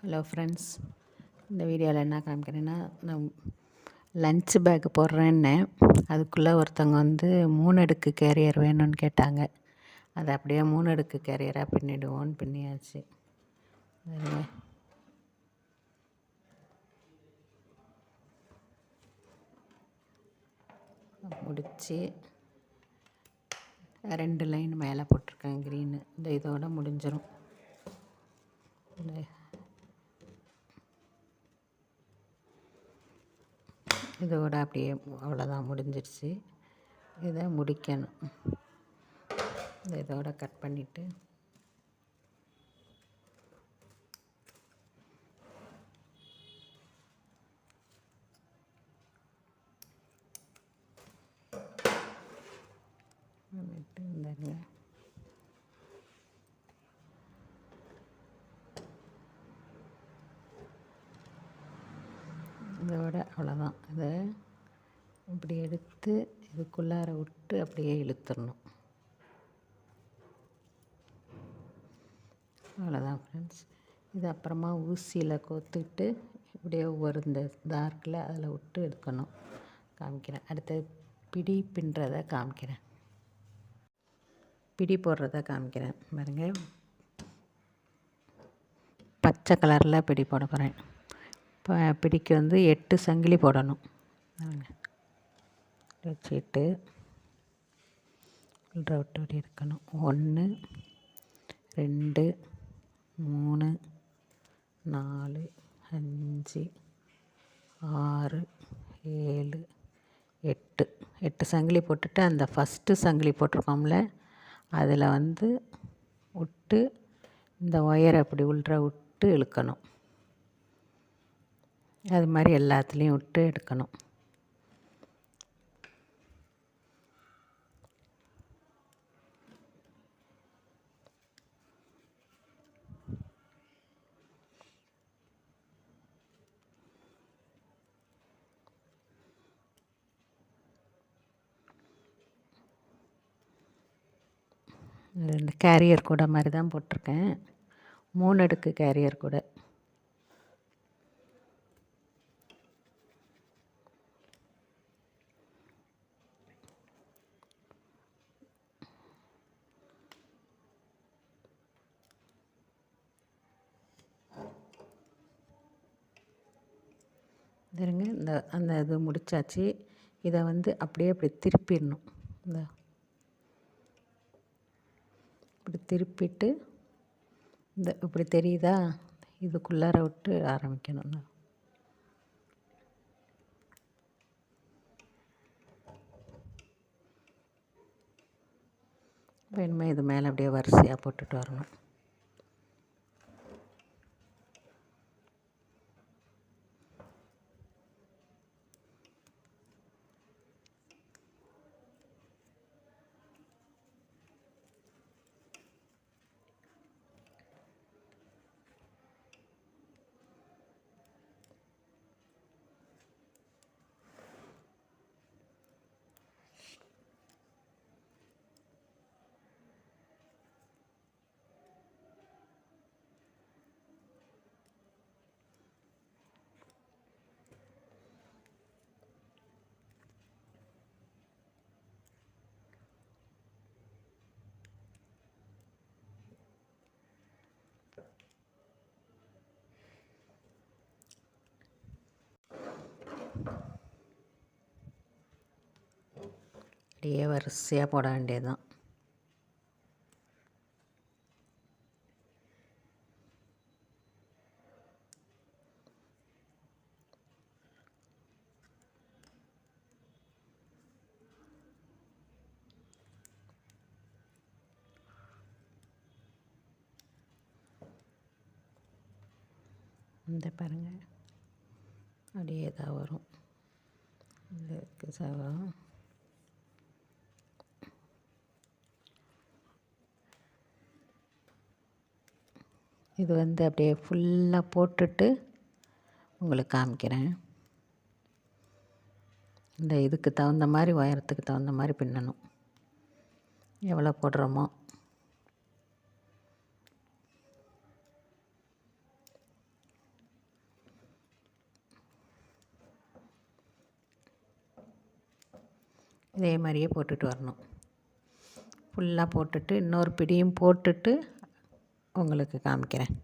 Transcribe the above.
Hello friends இந்த வீடியோவில் என்ன காமிக்கிறேன்னா நான் லன்ச் பேக் போடுறேன்னேன் அதுக்குள்ளே ஒருத்தவங்க வந்து மூணு அடுக்கு கேரியர் வேணும்னு கேட்டாங்க. அதை அப்படியே மூணு அடுக்கு கேரியராக பின்னிடுவோன்னு பின்னியாச்சு. முடித்து ரெண்டு லைன் மேலே போட்டிருக்கேன் க்ரீனு இந்த இதோட முடிஞ்சிடும் இந்த இதோட அப்படியே அவ்வளோதான் முடிஞ்சிருச்சு இதை முடிக்கணும். இந்த இதோட கட் பண்ணிவிட்டு வந்துட்டு இந்தாங்க இதோட அவ்வளோதான் இதை இப்படி எடுத்து இதுக்குள்ளார விட்டு அப்படியே இழுத்துடணும். அவ்வளோதான் ஃப்ரெண்ட்ஸ் இது அப்புறமா ஊசியில் கோத்துக்கிட்டு இப்படியே ஒவ்வொரு இந்த டார்க்கில் அதில் விட்டு எடுக்கணும். காமிக்கிறேன். அடுத்து பிடி பின்னுறதை காமிக்கிறேன். பிடி போடுறத காமிக்கிறேன். பாருங்கள் பச்சை கலரில் பிடி போட போகிறேன் இப்போ பிடிக்கு வந்து எட்டு சங்கிலி போடணும். வச்சுட்டு உள்ள விட்டு இருக்கணும். ஒன்று ரெண்டு மூணு நாலு அஞ்சு ஆறு ஏழு எட்டு. எட்டு சங்கிலி போட்டுட்டு அந்த ஃபஸ்ட்டு சங்கிலி போட்டிருக்கோம்ல அதில் வந்து விட்டு இந்த ஒயரை அப்படி உள்ள விட்டு இழுக்கணும். அது மாதிரி எல்லாத்துலேயும் விட்டு எடுக்கணும். இந்த கேரியர் கூட மாதிரி தான் போட்டிருக்கேன். மூணு அடுக்கு கேரியர் கூட. இதுங்க இந்த அந்த இது முடிச்சாச்சு. இதை வந்து அப்படியே அப்படி திருப்பிடணும். இந்த. இப்படி திருப்பிட்டு இந்த இப்படி தெரியுதா? இதுக்குள்ளார விட்டு ஆரம்பிக்கணும். இப்போ இனிமேல் இது மேலே அப்படியே வரிசையாக போட்டுட்டு வரணும். அப்படியே வரிசையாக போட வேண்டியதுதான். இந்த பாருங்க. அப்படியே தான் வரும். இதுக்கு சவம் இது வந்து அப்படியே ஃபுல்லாக போட்டுட்டு உங்களுக்கு காமிக்கிறேன். இந்த இதுக்கு தகுந்த மாதிரி உயரத்துக்கு தகுந்த மாதிரி பின்னணும். எவ்வளோ போடுறோமோ. இதே மாதிரியே போட்டுட்டு வரணும். ஃபுல்லாக போட்டுட்டு இன்னொரு பிடியும் போட்டுட்டு உங்களுக்கு காமிக்கிறேன்.